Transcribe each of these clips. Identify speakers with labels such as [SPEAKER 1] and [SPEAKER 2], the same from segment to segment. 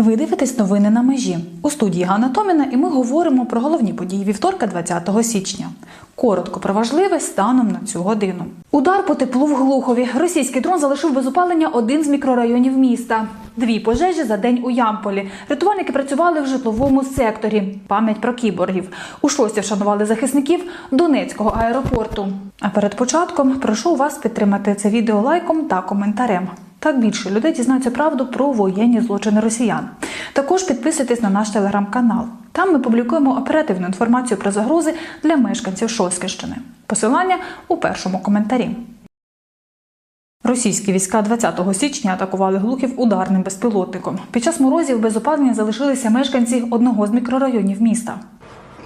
[SPEAKER 1] Ви дивитесь новини на межі у студії Ганна Томіна, і ми говоримо про головні події вівторка, 20 січня. Коротко про важливе станом на цю годину. Удар по теплу в Глухові. Російський дрон залишив без опалення один з мікрорайонів міста. Дві пожежі за день у Ямполі. Рятувальники працювали в житловому секторі. Пам'ять про кіборгів. У шості вшанували захисників Донецького аеропорту. А перед початком прошу вас підтримати це відео лайком та коментарем. Так більше людей дізнаються правду про воєнні злочини росіян. Також підписуйтесь на наш телеграм-канал. Там ми публікуємо оперативну інформацію про загрози для мешканців Шосківщини. Посилання у першому коментарі. Російські війська 20 січня атакували Глухів ударним безпілотником. Під час морозів без опалення залишилися мешканці одного з мікрорайонів міста.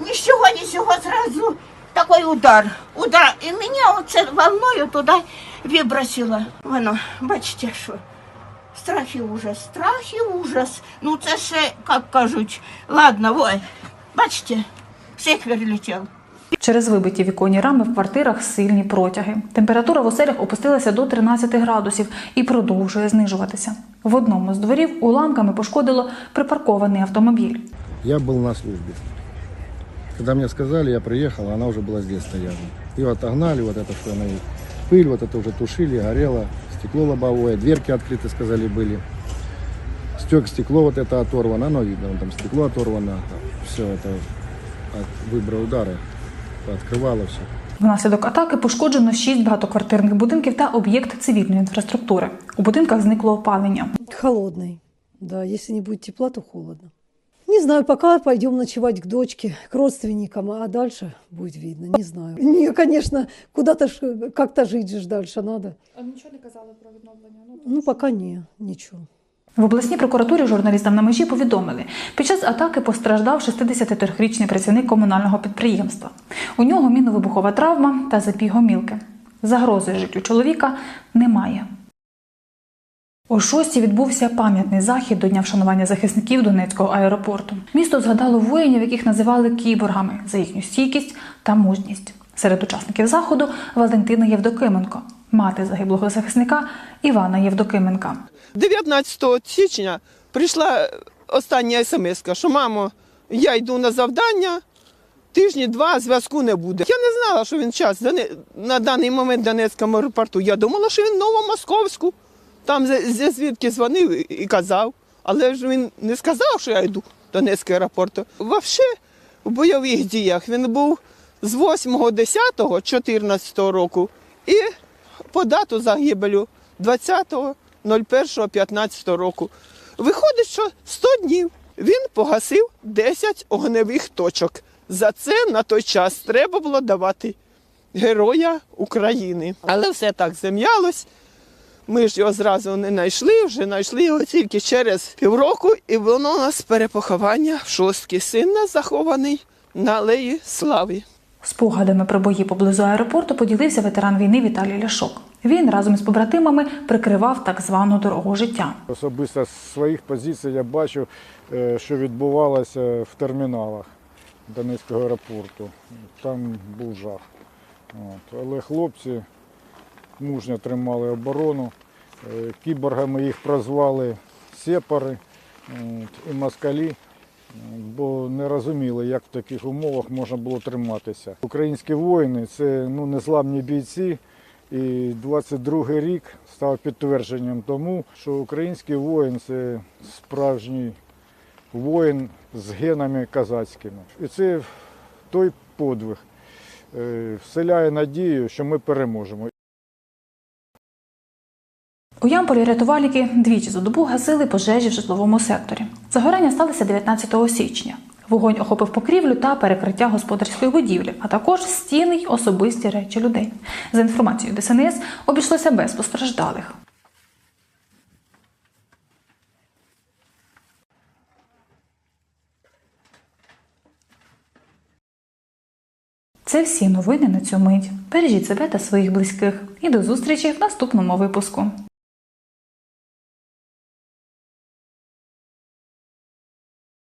[SPEAKER 2] Ні з чого, ні з чого зразу такий удар. Удар. І мене оце волною туди вибросило. Воно, бачите, що. Страх і ужас, страх і ужас. Ну це ще, як кажуть, ладно, ой, бачите, сихвер летів.
[SPEAKER 1] Через вибиті віконні рами в квартирах сильні протяги. Температура в оселях опустилася до 13 градусів і продовжує знижуватися. В одному з дворів уламками пошкодило припаркований автомобіль.
[SPEAKER 3] Я был на службе. Когда мне сказали, я приехал, она уже была здесь стояла. Ее отогнали, вот это что она, и пыль, вот это уже тушили, горело, стекло лобовое, дверки открыты, сказали, были. Стек, стекло вот это оторвано, оно видно, вон там стекло оторвано, все это от выбора удара, открывало все.
[SPEAKER 1] Внаслідок атаки пошкоджено шість багатоквартирних будинків та об'єкт цивільної інфраструктури. У будинках зникло опалення.
[SPEAKER 4] Холодный. Да, если не будет тепла, то холодно. Не знаю, пока пойдем ночевать к дочке, к родственникам, а дальше будет видно. Не знаю. Не, конечно, куда-то ж, как-то жить же ж дальше надо.
[SPEAKER 5] А нічого не казали про відновлення? Ну,
[SPEAKER 4] Ну, пока не, ничего.
[SPEAKER 1] В обласній прокуратурі журналістам на межі повідомили, під час атаки постраждав 63-річний працівник комунального підприємства. У нього міновибухова травма та запій гомілки. Загрози життю чоловіка немає. О шостій відбувся пам'ятний захід до дня вшанування захисників Донецького аеропорту. Місто згадало воїнів, яких називали кіборгами за їхню стійкість та мужність. Серед учасників заходу Валентина Євдокименко, мати загиблого захисника Івана Євдокименка.
[SPEAKER 6] 19 січня прийшла остання смс, що мамо, я йду на завдання, тижні два зв'язку не буде. Я не знала, що він час на даний момент в Донецькому аеропорту. Я думала, що він в Новомосковську. Там звідки дзвонив і- казав. Але ж він не сказав, що я йду в Донецький аеропорт. Взагалі, в бойових діях він був з 8, 10, 14 року і по дату загибелю 20.01.15 року. Виходить, що 100 днів він погасив 10 огневих точок. За це на той час треба було давати Героя України. Але все так зам'ялось. Ми ж його зразу не знайшли, вже знайшли його тільки через півроку, і воно у нас перепоховання в шостки. Син нас захований на алеї Слави.
[SPEAKER 1] Спогадами про бої поблизу аеропорту поділився ветеран війни Віталій Ляшок. Він разом із побратимами прикривав так звану дорогу життя.
[SPEAKER 7] Особисто з своїх позицій я бачу, е, що відбувалося в терміналах Донецького аеропорту. Там був жах. От. Але хлопці мужньо тримали оборону. Е, Кіборгами їх прозвали сепари і москалі, е, бо не розуміли, як в таких умовах можна було триматися. Українські воїни це ну, незламні бійці. І 22 рік став підтвердженням тому, що український воїн це справжній воїн з генами казацькими. І це той подвиг е, вселяє надію, що ми переможемо.
[SPEAKER 1] У Ямполі рятувальники двічі за добу гасили пожежі в житловому секторі. Загорання сталося 19 січня. Вогонь охопив покрівлю та перекриття господарської будівлі, а також стіни й особисті речі людей. За інформацією ДСНС, обійшлося без постраждалих. Це всі новини на цю мить. Бережіть себе та своїх близьких. І до зустрічі в наступному випуску.